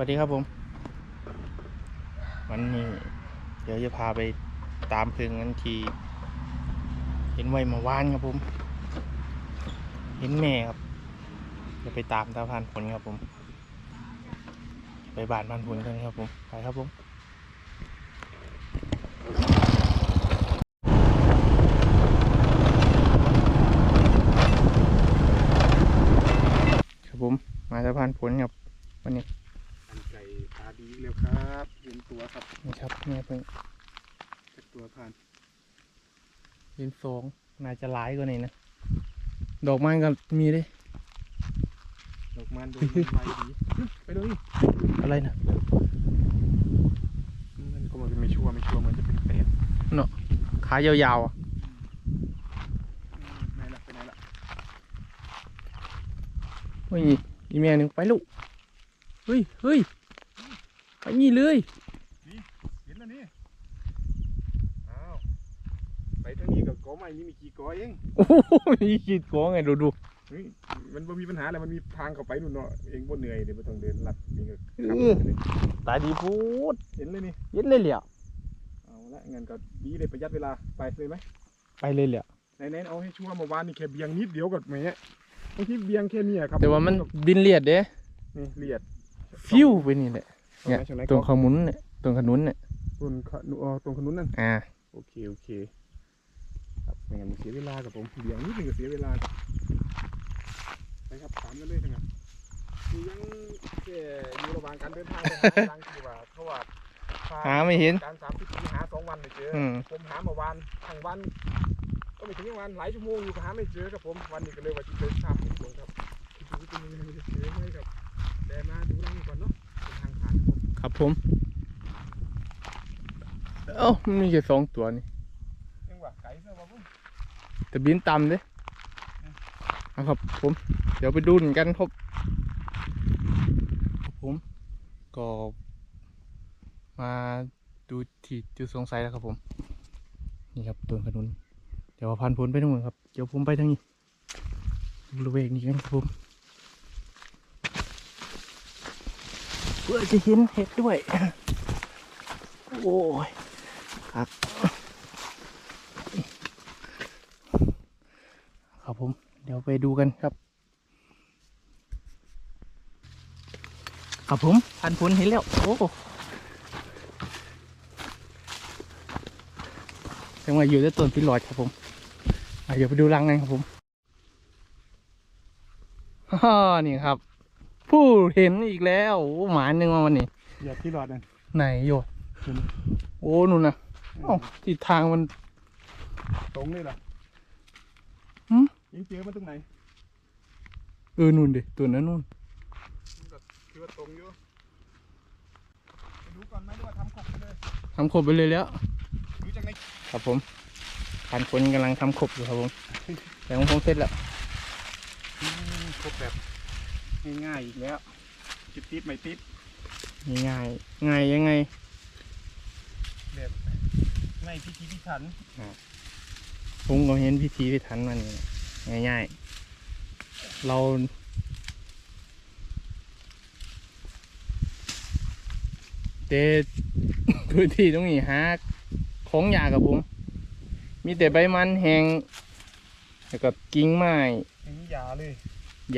วัสดีครับผม วันนี้เดี๋ยวจะพาไปตามพึงกันที เห็นไว้มาว่านครับผม เห็นแม่ครับ จะไปตามตาพันผลครับผม ไปบ้านพันผลกันครับผมไปครับผมครับผมมาตาพันผลครับวันนี้ เร็วครับเห็นตัวครับนี่ครับแม่เพิ่งจักตัวผ่านเห็นสองน่าจะหลายกว่านี้นะ ดอกไม้ก็มีเด้ดอกมันโดนมันไฟดีไปเลยอะไรนะมันก็มันไม่ชัวร์ไม่ชัวร์มันจะเป็นเป็ดขายาวๆอะไหนล่ะไปไหนล่ะเฮ้ยอีเมียหนึ่งไปลูกเฮ้ยเฮ้ย ไปนี่เลยเห็นแล้วนี่อ้าวไปทางนี้กับกอไม้นี่มีกี่กอเองโอ้โหมีขีดกองไงดูดูเฮ้ยมันบ่มีปัญหาอะไรมันมีทางเข้าไปนู่นเนาะเองบ่เหนื่อยเดี๋ยวไม่ต้องเดินลัดนี่ก็ขับไปเลยตาดีพูดเห็นเลยนี่เย็นเลยเหลี่ยเอาละงั้นก็ดีเลยประหยัดเวลาไปเลยไหมไปเลยเหลี่ยไหนๆเอาให้ชัวร์เมื่อวานนี่แค่เบียงนิดเดียวกับแม่บางทีเบียงแค่เนี้ครับแต่ว่ามันบินเลียดเด้นี่เลียดฟิวไปนี่แหละ เนี่ยช่วงไหนตรงก็ขมุนเนี่ยตรงขนุนเนี่ยตรงขนุอ๋อตรงขนุนนั่นอ่าโอเคโอเคครับไม่งั้นมันเสียเวลากับผมเบียงนิดนึงก็เสียเวลาครับไปครับถามกันเลยทั้งนั้นคือยังแค่อยู่ระหว่างการเดินทางไปหาทางที่ว่าเพราะว่าหาไม่เห็นการสามสิบปีหาสองวันไม่เจอออืมผมหาเมื่อวานทั้งวันก็ไม่ถึงวันหลายชั่วโมงอยู่ก็หาไม่เจอครับผมวันนี้ก็เลยว่าจะเดินทางผมลงครับคิดดูเป็นยังไงจะเจอไหมครับแต่มาดูรังก่อนเนาะ ครับผมครับผม เอ้ามันมีแค่สองตัวนี่ยังว่าไก่เสื้อว่าผมแต่บินต่ำเด้เอาครับผม เดี๋ยวไปดูนกันครับครับผมก็มาดูที่จุดสงสัยแล้วครับผม นี่ครับต้นขนุน เดี๋ยวพันผลไปทั้งหมดครับ เดี๋ยวผมไปทางนี้บริเวณนี้กันครับผม เพื่อจะเห็นเห็ดด้วย โอ้ยครับครับผม เดี๋ยวไปดูกันครับ ครับผมพันผลเห็นแล้ว โอ้ยังมาอยู่ที่ต้นพิลอดครับผมเดี๋ยวไปดูรังกันครับผมฮ่านี่ครับ ผู้เห็นอีกแล้วโอ้หมาหนึ่งมาวันนี้อย่าที่รอดนั่นไหนโยดโอ้นู่นนะเอ้าทิศทางมันตรงเลยเหรอหืมยิงเจอมาตรงไหนเออนู่นดิตัวนั้นนู่นมันก็คือว่าตรงอยู่ไปดูก่อนไหมหรือว่าทำขบไปเลยทำขบไปเลยแล้วดูจากในครับผมพันคนกำลังทำขบอยู่ครับผมแต่ของผมเสร็จแล้วอืมขบแบบ ง่ายๆอีกแล้วติดติดๆไม่ติดง่ายๆง่ายยังไง แบบง่ายพิธีพิถันผมก็เห็นพิธีพิถันมันนี่ง่ายๆ เราเตพื้นที่ตรงนี้หาของยากกับผม มีแต่ใบมันแห้งแล้วก็กิ่งไม้อย่างนี้ยาเลย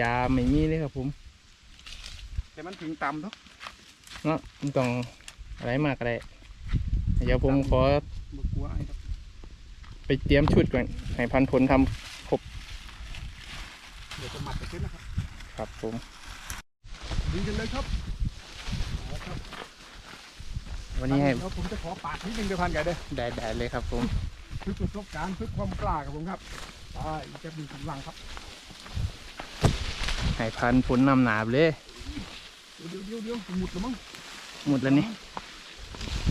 ยาไม่มีเลยครับผม แต่มันถึงต่ำเนาะเนาะไม่ต้องอะไรมากอะไรเดี๋ยวผมขอบ่กลัวไอ้ดอกไปเตรียมชุดก่อน ให้พันผลทำเดี๋ยวจะหมัดไปขึ้นนะครับครับผมดึงกันเลยครับเอาละครับวันนี้ให้เดี๋ยวผมจะขอปาดนิดนึงเดี๋ยวพันไก่เด้อได้ได้เลยครับผมฝึกประสบการณ์ฝึกความกล้ากับผมครับไปอีกแป๊บหนึงกำลังครับ ให้พันผลนำหนาไปเลยเดี๋ยวเดี๋ยวเดี๋ยวหมุดแล้วมั้งหมดแล้วนี่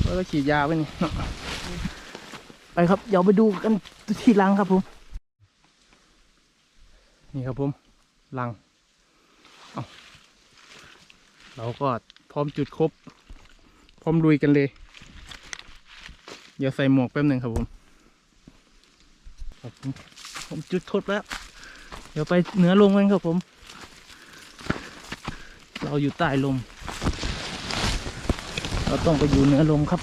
แล้วก็ฉีดยาไปนี่เนาะไปครับ เดี๋ยวไปดูกันที่รังครับผม นี่ครับผมรังเอาเราก็พร้อมจุดครบ พร้อมลุยกันเลย เดี๋ยวใส่หมวกแป๊บหนึ่งครับผมครับผมผมจุดครบแล้ว เดี๋ยวไปเหนือลงกันครับผม เราอยู่ใต้ลม เราต้องไปอยู่เหนือลมครับ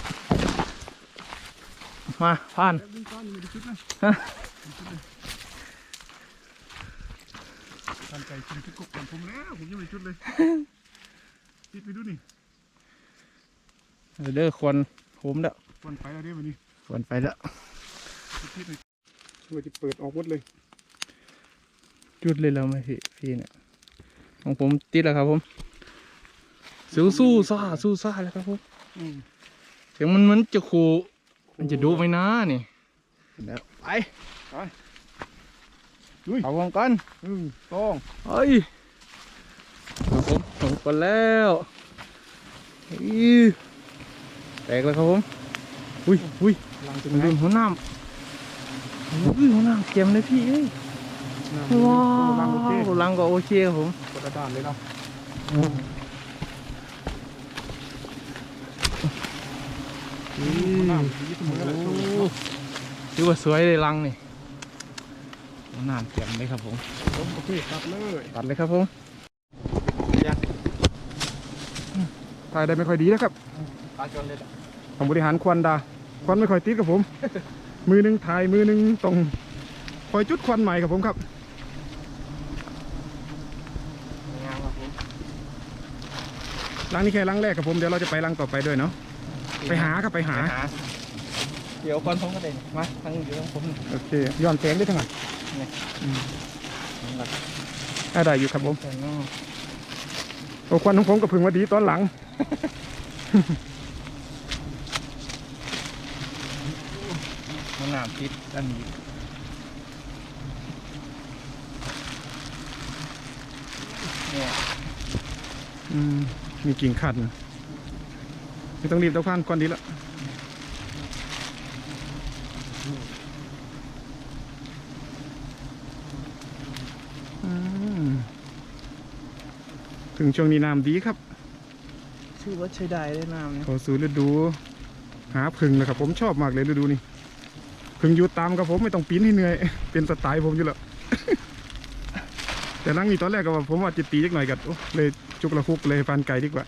มาผ่านดึงก้อนอยู่ในชุดนะฮะทำใจกินชุดกบของผมแล้วผมยังไม่ชุดเลยติดไปดูนี่เด้อควันโหมแล้ววันไปแล้วเด้วันนี้ควันไปแล้วติดเลยช่วยจะเปิดออกหมดเลย จุดเลยแล้วไหมพี่พี่เนี่ยของผมติดแล้วครับผม สู้สู้ซ่าสู้ซ่าแล้วครับผมอืมเสียงมันเหมันจะขู่มันจะดูไหมนะนี่เดี๋ยวไปลุย เอาวงกันหนึ่งสองเฮ้ยครับผมผมกดแล้วอีแตกแล้วครับผมอุ้ยอุ้ยลังจะมันน้ลืมหัวน้ำอุ้ยหัวน้ำเกมเลยพี่เอ้ยำว้าลังโอเควลังก็โอเคครับผมกดด้านเลยเนาะ อืมน้ำสีเสมอเลยโอ้ถือว่าสวยเลยลังนี่หัวน้ำเกมเลยครับผมผมโอเคตัดเลยตัดเลยครับผมถ่ายได้ไม่ค่อยดีนะครับตาจนเลยของบริหารควันดา ควันไม่ค่อยติดกับผม มือหนึ่งถ่ายมือหนึ่งตรงคอยจุดควันใหม่กับผมครับงามครับผมรังนี้แค่รังแรกกับผมเดี๋ยวเราจะไปรังต่อไปด้วยเนาะ ไปหาครับไปหา เดี๋ยวก่อนผมก็ได้มาทั้งอยู่ทั้งผมนี่โอเคย้อนแสงได้ทั้งนั้นนี่อืมหลักอ่าได้อยู่ครับผมแต่นอกโอ้ควันของผมก็เพึ่งมาดีตอนหลังหัวน้ำติดอันนี้เนี่ยอืมมีกิ่งขัดนะ ไม่ต้องรีบเต้าพันก่อนดีละอืมถึงช่วงนี้น้ำดีครับชื่อว่าใช้ได้ได้น้ำเนี่ยเข้าสู่ฤดู หาผึ่งนะครับ ผมชอบมากเลยฤดูนี้ผึ่งอยู่ตามกับผมไม่ต้องปีนให้เหนื่อยเป็นสไตล์ผมอยู่แล้วแต่ลังนี้ตอนแรกก็ว่าผมว่าจะตีจักหน่อยกันโอ้เลยจุกละคุกเลยฟันไก่ดีกว่า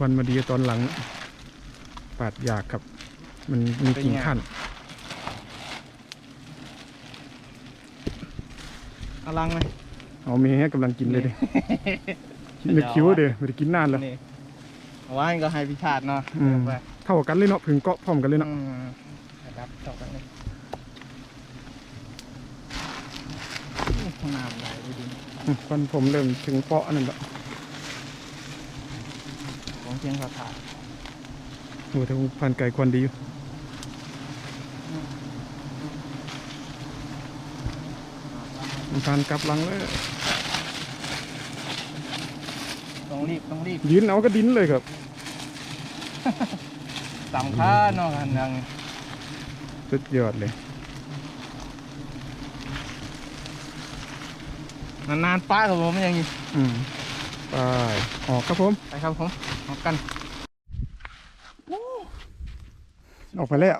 วันมาดีตอนหลัง ปาดยากครับ มันมีกิ่งขั้นเอาลังไหมเอาเมย์กำลังกินเลยดิคิดไม่คิ้วเด้อไม่ได้กินนานแล้วนี่เอาไว้ก็ให้พิชาติเนาะอืมไปเท่ากันเลยเนาะผึ่งเกาะพร้อมกันเลยเนาะอืมครับต่อกันเลยห้องน้ำไหลดูดิอืมควันผมเริ่มถึงเปาะนั่นแหละของ เชียงคาถาโอ้แต่ผมพันไก่ควันดีอยู่มันพันกลับหลังเลยต้องรีบต้องรีบยืนเอาก็ดิ้นเลยครับสำคัญเนาะกันยังสุดยอดเลยนานๆป้ากับผมยังอยู่อืมไปออกครับผม ไปครับผม ออกกันออกไปแล้ว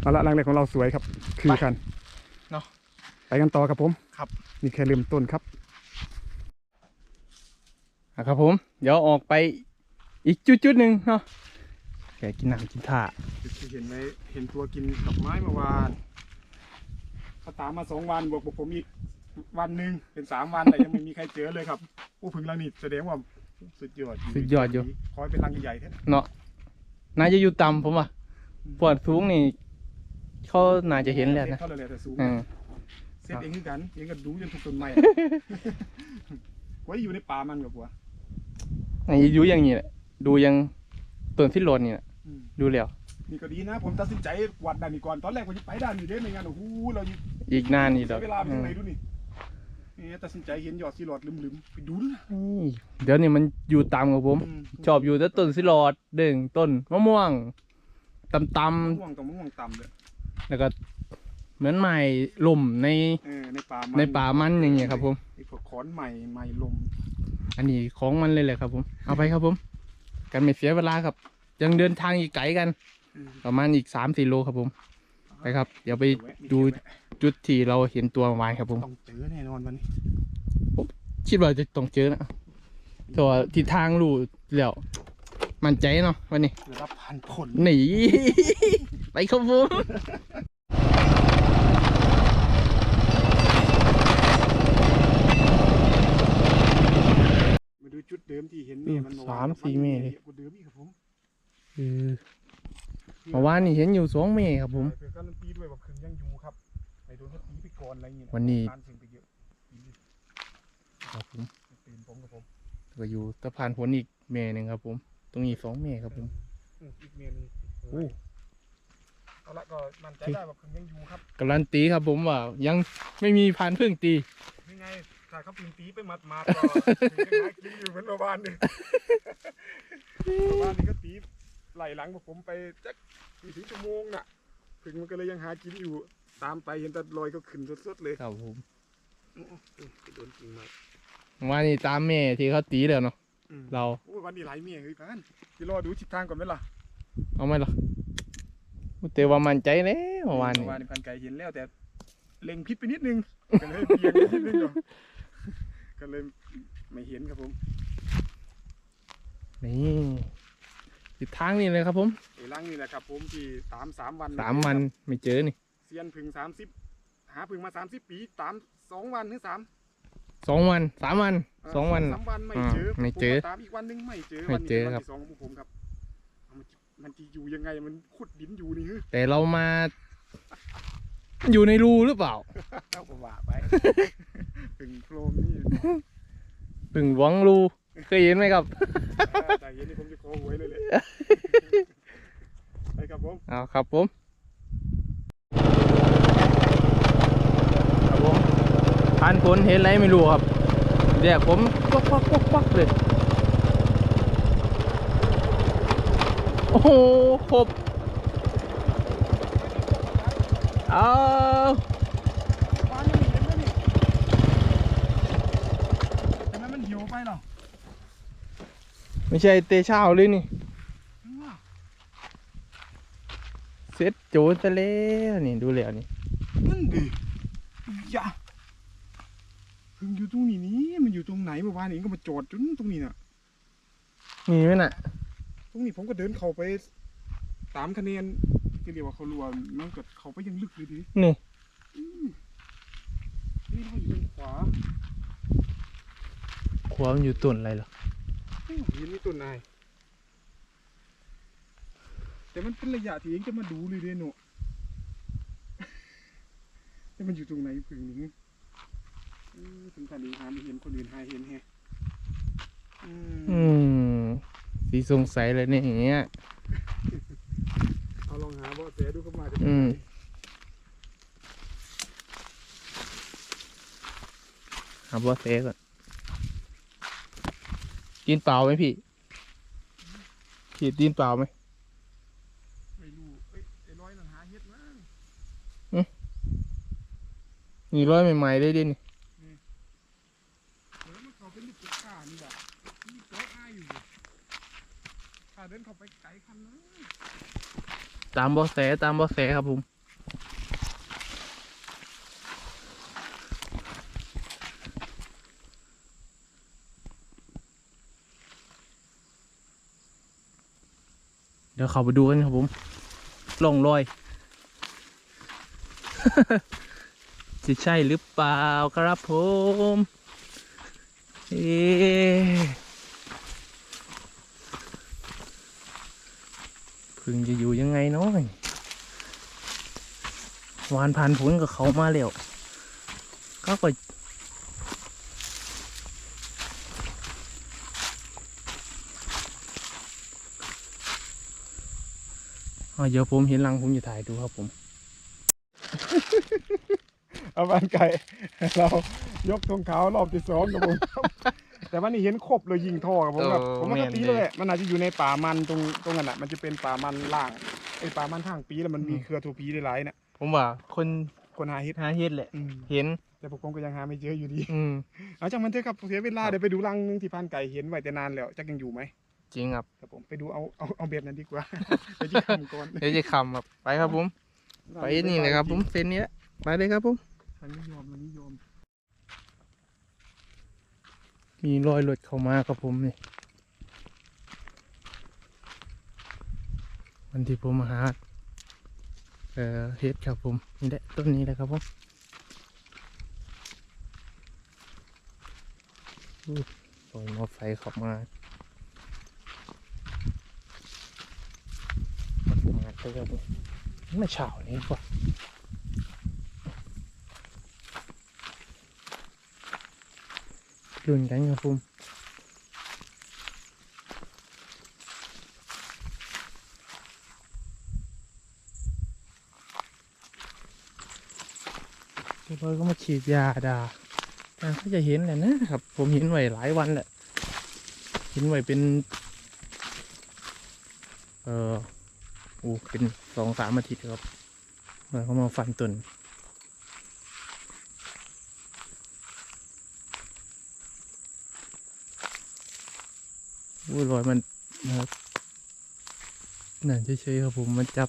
เอาละรังแรกของเราสวยครับ คือกันเนาะไปกันต่อครับผม ครับนี่แค่เริ่มต้นครับอะครับผม เดี๋ยวออกไปอีกจุดๆหนึ่งเนาะแกกินน้ำกินท่าเห็นไหมเห็นตัวกินดอกไม้เมื่อวานเขาตามมาสองวันบวกบวกผมอีก วันหนึ่งเป็นสามวันแต่ยังไม่มีใครเจอเลยครับผู้พึ่งรังนี่แสดงว่าสุดยอดสุดยอดอยู่ คอยเป็นรังใหญ่ๆแท้เนาะน่าจะอยู่ต่ำผมว่ะปวดสูงนี่ เขาน่าจะเห็นแล้วนะเขาเลยแหละแต่สูงเออเซฟเองคือกันเองก็ดูจนถูกต้นไม้ไว้อยู่ในป่ามันกับผัวน่าจะอยู่อย่างนี้แหละดูยังต้นที่โลนนี่แหละอืมดูแล้ว นี่ก็ดีนะ ผมตัดสินใจวัดด่านนี้ก่อนตอนแรกว่าจะไปด่านนี้เด้ไม่งั้นโอ้โหเราอยู่อีกนานนี่ดเสีอกยเวลาไปอืตรงมไหนดูนี่ นี่ตัดสินใจเห็นยอดซีหลอดลืมๆไปดูด้วยนะนี่เดี๋ยวนี้มันอยู่ตามกับผมมชอบอยู่แต่ต้นสิรอดเด่งต้นมะม่วงตำตมะม่วงตรงมะม่วงต่ำเลยำแล้วก็เหมือนไม้ล่มในเออในป่าในป่ามันอย่างเงี้ยครับผม ไอ้พวกขอนใหม่ใหม่ลมอันนี้ของมันเลยแหละครับผม เอาไปครับผม กันไม่เสียเวลาครับ ยังเดินทางอีกไกลกันอืมประมาณอีกสามสี่โลครับผม ไปไปครับ เดี๋ยวไปดูจุดที่เราเห็นตัวเมื่อวานครับผมต้องเจอแน่นอนวันนี้คิดว่าจะต้องเจอนะแต่ว่าทิศทางรู้แล้วมั่นใจเนาะวันนี้เดี๋ยวรับพันผลหนีไปครับผมมาดูจุดเดิมที่เห็นเนี่ยมันสามสี่เมตรเลยกว่าเดิมอีกครับผม เออเมื่อวานนี่เห็นอยู่สองเมตรครับผมเพื่อการันตีด้วยว่าคืนยังอยู่ครับในโดนเขาตีไปก่อนอะไรอย่างเงี้ยวันนี้การเสี่ยงไปเยอะตีดิครับผมตื่นผมกับผมก็อยู่สะพานผลอีกเมตรหนึ่งครับผม ตรงนี้สองเมตรครับผมอืมอีกเมนหนึงโอ้เอาละก็มั่นใจได้ว่าคืนยังอยู่ครับการันตีครับผมว่ายังไม่มีพันพึ่งตีนี่ไงถ้าเขาปีนตีไปมัดมาก็ถึงจะหากินอยู่เหมือนโรบานนี่โรบานนี่ก็ตีไหลหลังพวกผมไปจัก สี่ถึงชั่วโมงน่ะถึงมันก็เลยยังหากินอยู่ ตามไปเห็นแต่ลอยก็ขึ้นสดๆเลยครับผมอื้ออื้อไปโดนจริงมากเมื่อวานนี่ตามเมตรที่เขาตีแล้วเนาะอืมเราโอ้ยวันนี้หลายเมียเฮ้ยพันจะรอดูทิศทางก่อนไหมล่ะเอาไหมล่ะแต่ว่ามั่นใจแล้วเมื่อวานเมื่นี่อวานนี่พันไก่เห็นแล้วแต่เล็งพิษไปนิดนึงก็เลยเบี่ยงไปนิดนึงก่อนก็เลยไม่เห็นครับผมนี่ ทิศทางนี่เลยครับผมไอ้ลังนี่แหละครับผมที่ตามสามวันสามวันไม่เจอนี่เซียนพึ่งสามสิบหาพึ่งมาสามสิบปีตามสองวันหรือสามสองวันสามวันเสองวันสามวันไม่อ่าเจอไม่เจอผมก็ตามอีกวันหนึงไม่เจอไม่วันนี้เจอป็นวันครับที่สองของผมครับเอามันมันจะอยู่ยังไงมันขุดดินอยู่นี่ฮึแต่เรามาอยู่ในรูหรือเปล่าเอาก็ว่าไปพึ่งโพรงนี่พึ่งหวังรู เคยเห็นไหมครับแต่เย็นนี่ผมจะขอหวยเลยเลยไปครับผมเอาครับผมครับผมผ่านผลเห็นอะไรไม่รู้ครับเดี๋ยวผมปักปักปักปักเลยโอ้โหครบเอา บ้านนี่เห็นไหมนี่ทำไมมันเหี่ยวไปหรอ ไม่ใช่เตช่าเลยนี่เซ็ตโจซะแล้วนี่ดูแล้วนี่นั่นดิยะเพึ่งอยู่ตรงนี้นี่มันอยู่ตรงไหนเมื่อวานนี้ก็มาจอดจนตรงนี้น่ะมีไหมน่ะ ตรงนี้ผมก็เดินเข้าไปตามคะแนนที่เรียกว่าเขารัวมันก็เข้าไปยังลึกเลยดินี่อืมนี่เราอยู่ทางขวาขวามันอยู่ต้นอะไรเหรอเฮ้ ยเห็นนี่ต้นนาย แต่มันเป็นระยะที่เองจะมาดูเลยเด้หนูแต่มันอยู่ตรงไหนพึ่งนี้เออถึงขันนี้หาไม่เห็นคนอื่นหาเห็นแฮะอืมอืมสีสงสัยเลยเนี่ยอย่างเงี้ย เอาลองหาเบ่แสดูเข้ามาจะอืมหาบอสเซก่อน กินเปล่าไหมพี่พี่กินเปล่าไหมไม่รู้เอ้ยไอ้ร้อยนั่นหาเฮ็ดมั้งมีร้อยใหม่ๆได้ดินี่เออมันเขาเป็นลูกตุ๊กตานี่แหละนี่ตัวอ้ายอยู่ถ้าเดินเข้าไปไกลคันนะตามบอสแสตามบอสแสครับผม เดี๋ยวเขาไปดูกันครับผมลงรอย จะใช่หรือเปล่าครับผมเอะพึ่งจะอยู่ยังไงเนาะวานผ่านผลกับเขามาแล้วก็ไปอ๋อ เดี๋ยวผมเห็นรังผมจะถ่ายดูครับผม เอาบ้านไก่ เรายกธงขาวรอบที่สองกับผมแต่วันนี้เห็นครบเลยยิงท่อกับผมครับ เออผมมันก็แม่นตีเลย เลย มันอาจจะอยู่ในป่ามันตรงตรงนั้นอะ มันจะเป็นป่ามันล่างไอ้ป่ามันทางปีแล้วมันมีอืมเครือทูพีหลายๆเนี่ยผมว่าคนคนหาเฮ็ดหาเฮ็ดแหละ อืมเห็น แต่พวกผมก็ยังหาไม่เจออยู่ดี อืม เอาจากมันเถอะครับเสียเวลาครับเดี๋ยวไปดูรังหนึงที่พันไก่เห็นไว้แต่นานแล้วจักยังอยู่ไหม จริงครับ ครับผมไปดูเอาเอาเอาแบบนั้นดีกว่า ไปที่คำก่อนเดี๋ยวจะคำครับไปครับผม ไปนี่เลยครับผมเส้นนี้แหละไปเลยครับผมทางนิยมทางนิยมมีรอยรถเข้ามาครับผมนี่วันที่ผมมาหาเอ่อเฮ็ดครับผมนี่แหละต้นนี้แหละครับผมอู้รอยมอไฟเข้ามา มันมาเจอครับไม่เฉานี้กว่าดุนกันครับผมเรียบร้อยก็มาฉีดยาดาแต่เขาจะเห็นแหละนะครับ ผมเห็นไว้หลายวันแหละ เห็นไว้เป็น เออ โอ้เป็นสองสามอาทิตย์ครับแล้วเขามาฟันตุนอู้รอยมันนะครับนั่นเฉยๆครับผมมันจับ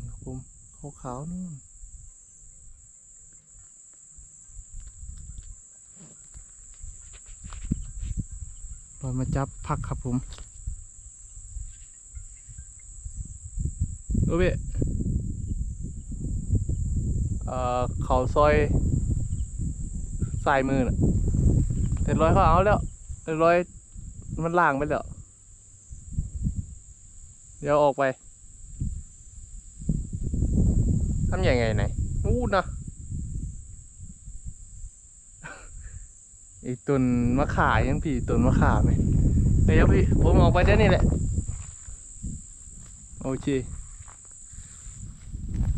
ครับผมขาวๆนู่นรอย มาจับพักครับผมโอเบเอ่อเขาซอยสายมือน่ะแต่รอยเขาเอาแล้วแต่รอยมันล่างไปแล้ว เดี๋ยวออกไปทำยังไงไหนอู้นะ ไอ้ต้นมะขายังพี่ต้นมะขาไหมเดี๋ยวพี่ผมออกไปเดี๋ยวนี้แหละ โอเค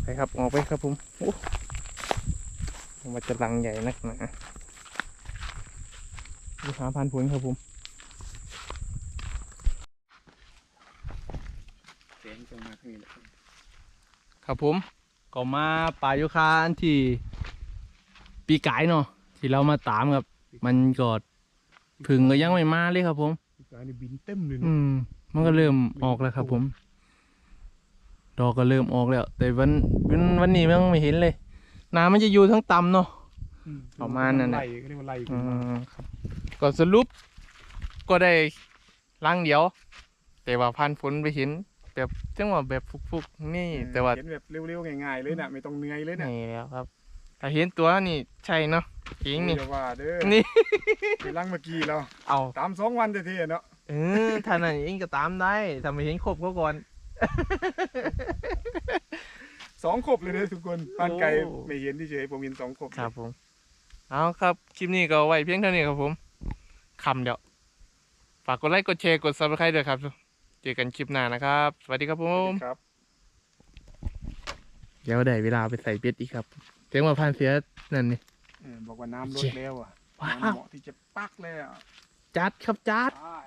ไปครับออกไปครับผมโอ้มันจะลังใหญ่นักหนาดูหาพันผลครับผมเสียงตรงมาข้างนี้แหละครับผมก็มาป่ายุคาอันที่ปีกายเนาะที่เรามาตามครับ มันก็พึ่งก็ยังไม่มาเลยครับผมอีกอันนี้บินเต็มเลยอืเนาะม มันก็เริ่มออกแล้วครับ ผม ดอกก็เริ่มออกแล้ว แต่วันวันวันนี้มันไม่เห็นเลย น้ำมันจะอยู่ทั้งต่ำเนาะ อืประมาณนั้นน่ะ ไล่เขาเรียกว่าไล่อืขึ้นมามครับก็สรุปก็ได้ลังเดียว แต่ว่าพันฝนไปเห็น แบบจังหวะแบบฟุกๆนี่ แต่ว่า เห็นแบบเร็วๆง่ายๆเลยน่ะไม่ต้องเหนื่อยเลยน่ะนี่แล้วครับ ถ้าเห็นตัวนี่ใช่เนาะ เองนี่เดี๋ยวว่าเด้อนี่ไปลังเมื่อกี้เราเอาตามสองวันเท่ๆเนาะเออท่านนั้นเองก็ตามได้ทำไมเห็นครบเขาก่อนสองขบเลยเด้อทุกคนปานไก่โอ้ไม่เห็นเฉยๆผมเห็นสองขบครับผมเอาครับคลิปนี้ก็ไว้เพียงเท่านี้ครับผมคำเดียวฝากกดไลค์กดแชร์กดซับสไครต์ด้วยครับเจอกันคลิปหน้านะครับ สวัสดีครับผมครับเดี๋ยวได้เวลาไปใส่เบ็ดอีกครับเสียงว่าพันเสียนั่นนี่เออ บอกว่าน้ำลโอดเคแล้วอะว้าวน้ำเหมาะที่จะปักเลยอะจัดครับจัดใช่